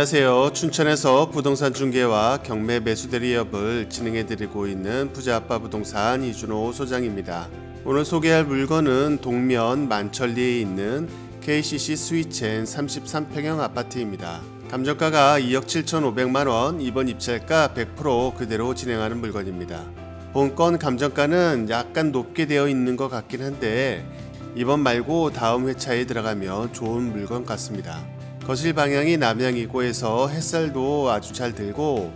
안녕하세요. 춘천에서 부동산 중개와 경매 매수 대리업을 진행해 드리고 있는 부자 아빠 부동산 이준호 소장입니다. 오늘 소개할 물건은 동면 만천리에 있는 KCC 스위첸 33평형 아파트입니다. 감정가가 2억 7,500만 원, 이번 입찰가 100% 그대로 진행하는 물건입니다. 본건 감정가는 약간 높게 되어 있는 것 같긴 한데 이번 말고 다음 회차에 들어가면 좋은 물건 같습니다. 거실 방향이 남향이고 해서 햇살도 아주 잘 들고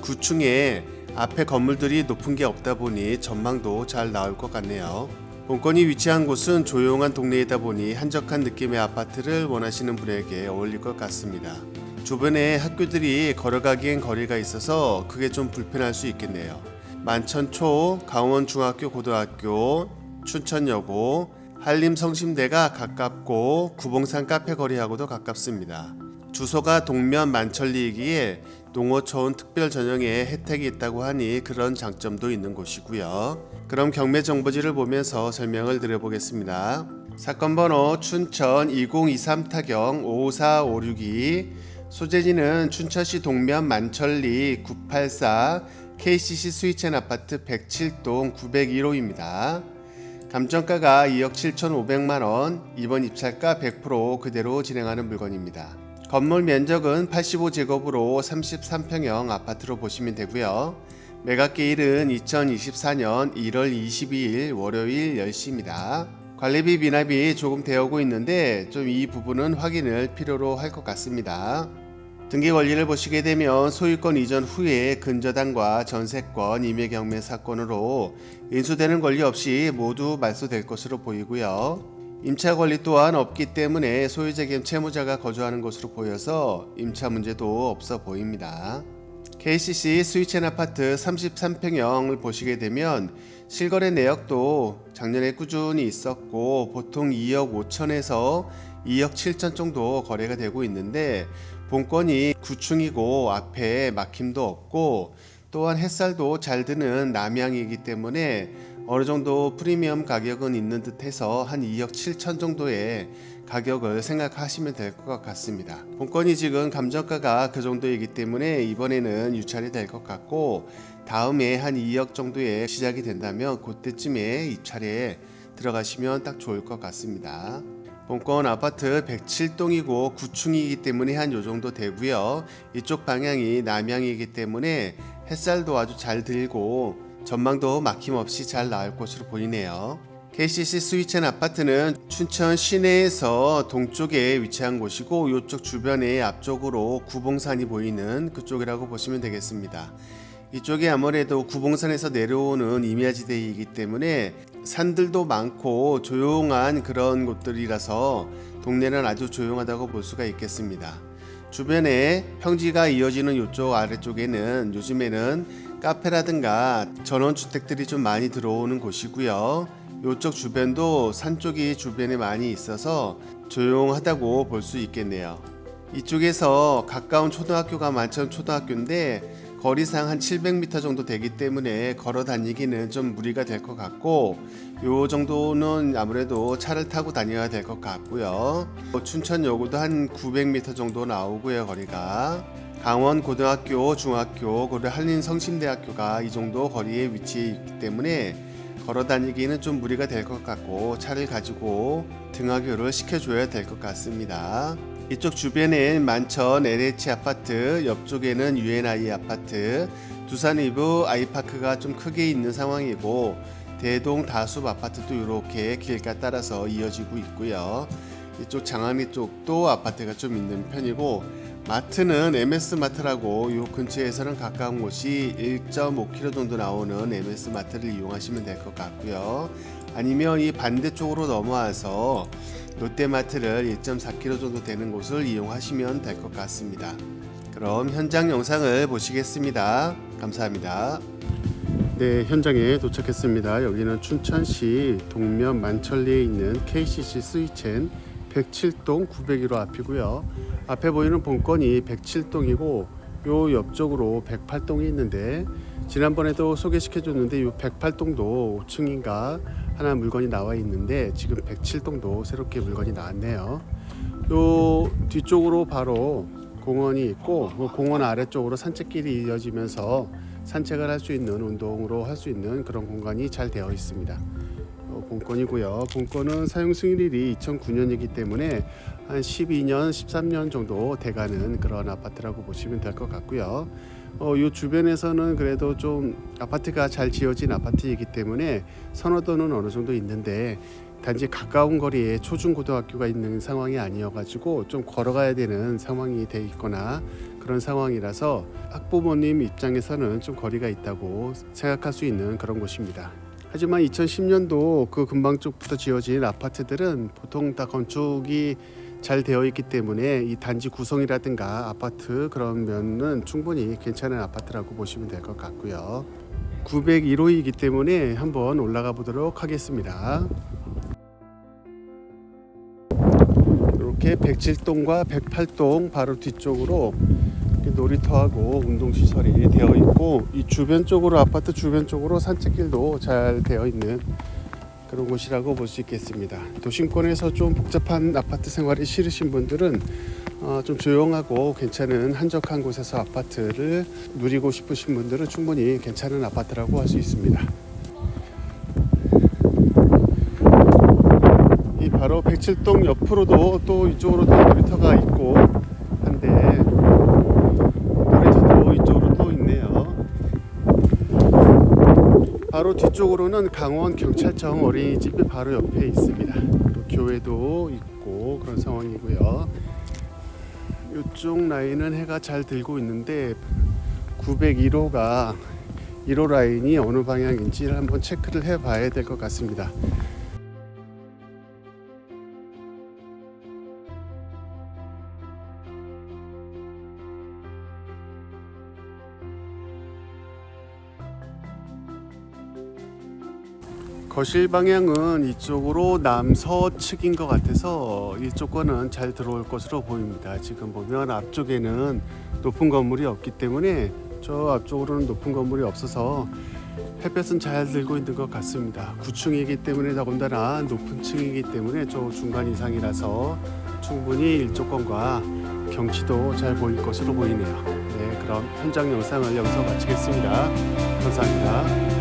9층에 앞에 건물들이 높은 게 없다 보니 전망도 잘 나올 것 같네요. 본건이 위치한 곳은 조용한 동네이다 보니 한적한 느낌의 아파트를 원하시는 분에게 어울릴 것 같습니다. 주변에 학교들이 걸어가기엔 거리가 있어서 그게 좀 불편할 수 있겠네요. 만천초, 강원중학교 고등학교, 춘천여고, 한림성심대가 가깝고 구봉산 카페 거리하고도 가깝습니다. 주소가 동면 만천리이기에 농어촌 특별 전형에 혜택이 있다고 하니 그런 장점도 있는 곳이고요. 그럼 경매 정보지를 보면서 설명을 드려보겠습니다. 사건 번호 춘천 2023 타경 54562 소재지는 춘천시 동면 만천리 984 KCC 스위첸 아파트 107동 901호입니다. 감정가가 2억 7,500만 원, 이번 입찰가 100% 그대로 진행하는 물건입니다. 건물 면적은 85제곱으로 33평형 아파트로 보시면 되고요. 매각기일은 2024년 1월 22일 월요일 10시입니다. 관리비 미납이 조금 되어오고 있는데 좀 이 부분은 확인을 필요로 할 것 같습니다. 등기 권리를 보시게 되면 소유권 이전 후에 근저당과 전세권 임의 경매 사건으로 인수되는 권리 없이 모두 말소될 것으로 보이고요. 임차 권리 또한 없기 때문에 소유자 겸 채무자가 거주하는 것으로 보여서 임차 문제도 없어 보입니다. KCC 스위첸 아파트 33평형을 보시게 되면 실거래 내역도 작년에 꾸준히 있었고 보통 2억 5천에서 2억 7천 정도 거래가 되고 있는데 본건이 9층이고 앞에 막힘도 없고 또한 햇살도 잘 드는 남향이기 때문에 어느 정도 프리미엄 가격은 있는 듯해서 한 2억 7천 정도의 가격을 생각하시면 될 것 같습니다. 본건이 지금 감정가가 그 정도이기 때문에 이번에는 유찰이 될 것 같고 다음에 한 2억 정도에 시작이 된다면 그때쯤에 입찰에 들어가시면 딱 좋을 것 같습니다. 본건 아파트 107동이고 9층이기 때문에 한 요 정도 되고요. 이쪽 방향이 남향이기 때문에 햇살도 아주 잘 들고 전망도 막힘없이 잘 나올 것으로 보이네요. KCC 스위첸 아파트는 춘천 시내에서 동쪽에 위치한 곳이고 이쪽 주변에 앞쪽으로 구봉산이 보이는 그쪽이라고 보시면 되겠습니다. 이쪽이 아무래도 구봉산에서 내려오는 임야지대이기 때문에 산들도 많고 조용한 그런 곳들이라서 동네는 아주 조용하다고 볼 수가 있겠습니다. 주변에 평지가 이어지는 이쪽 아래쪽에는 요즘에는 카페라든가 전원주택들이 좀 많이 들어오는 곳이고요. 이쪽 주변도 산 쪽이 주변에 많이 있어서 조용하다고 볼 수 있겠네요. 이쪽에서 가까운 초등학교가 만천 초등학교인데 거리상 한 700m 정도 되기 때문에 걸어 다니기는 좀 무리가 될 것 같고 요 정도는 아무래도 차를 타고 다녀야 될 것 같고요. 춘천여고도 한 900m 정도 나오고요 거리가 강원 고등학교, 중학교, 그리고 한린 성심대학교가 이 정도 거리에 위치해 있기 때문에 걸어 다니기는 좀 무리가 될 것 같고 차를 가지고 등하교를 시켜줘야 될 것 같습니다. 이쪽 주변엔 만천 LH 아파트, 옆쪽에는 UNI 아파트, 두산 이브 아이파크가 좀 크게 있는 상황이고 대동 다숲 아파트도 이렇게 길가 따라서 이어지고 있고요. 이쪽 장안리 쪽도 아파트가 좀 있는 편이고 마트는 MS 마트라고 이 근처에서는 가까운 곳이 1.5km 정도 나오는 MS 마트를 이용하시면 될 것 같고요. 아니면 이 반대쪽으로 넘어와서 롯데마트를 1.4km 정도 되는 곳을 이용하시면 될 것 같습니다. 그럼 현장 영상을 보시겠습니다. 감사합니다. 네, 현장에 도착했습니다. 여기는 춘천시 동면 만천리에 있는 KCC 스위첸 107동 901호 앞이고요. 앞에 보이는 본건이 107동이고 요 옆쪽으로 108동이 있는데 지난번에도 소개시켜 줬는데 요 108동도 5층인가 하나 물건이 나와 있는데 지금 107동도 새롭게 물건이 나왔네요. 요 뒤쪽으로 바로 공원이 있고 그 공원 아래쪽으로 산책길이 이어지면서 산책을 할 수 있는 운동으로 할 수 있는 그런 공간이 잘 되어 있습니다. 어, 본건이고요. 본건은 사용 승인일이 2009년이기 때문에 한 12년, 13년 정도 돼가는 그런 아파트라고 보시면 될 것 같고요. 어, 이 주변에서는 그래도 좀 아파트가 잘 지어진 아파트이기 때문에 선호도는 어느 정도 있는데 단지 가까운 거리에 초중고등학교가 있는 상황이 아니어가지고 좀 걸어가야 되는 상황이 돼 있거나 그런 상황이라서 학부모님 입장에서는 좀 거리가 있다고 생각할 수 있는 그런 곳입니다. 하지만 2010년도 그 근방 쪽부터 지어진 아파트들은 보통 다 건축이 잘 되어 있기 때문에 이 단지 구성이라든가 아파트 그런 면은 충분히 괜찮은 아파트라고 보시면 될 것 같고요. 901호이기 때문에 한번 올라가 보도록 하겠습니다. 이렇게 107동과 108동 바로 뒤쪽으로 놀이터하고 운동시설이 되어 있고 이 주변 쪽으로 아파트 주변 쪽으로 산책길도 잘 되어 있는 그런 곳이라고 볼 수 있겠습니다. 도심권에서 좀 복잡한 아파트 생활이 싫으신 분들은 어, 좀 조용하고 괜찮은 한적한 곳에서 아파트를 누리고 싶으신 분들은 충분히 괜찮은 아파트라고 할 수 있습니다. 바로 107동 옆으로도 또 이쪽으로도 놀이터가 있고 한데 놀이터도 이쪽으로 또 있네요. 바로 뒤쪽으로는 강원 경찰청 어린이집이 바로 옆에 있습니다. 또 교회도 있고 그런 상황이고요. 이쪽 라인은 해가 잘 들고 있는데 901호가 1호 라인이 어느 방향인지를 한번 체크를 해 봐야 될 것 같습니다. 거실 방향은 이쪽으로 남서측인 것 같아서 이쪽 거는 잘 들어올 것으로 보입니다. 지금 보면 앞쪽에는 높은 건물이 없기 때문에 저 앞쪽으로는 높은 건물이 없어서 햇볕은 잘 들고 있는 것 같습니다. 9층이기 때문에 더군다나 높은 층이기 때문에 저 중간 이상이라서 충분히 일조권과 경치도 잘 보일 것으로 보이네요. 네, 그럼 현장 영상을 여기서 마치겠습니다. 감사합니다.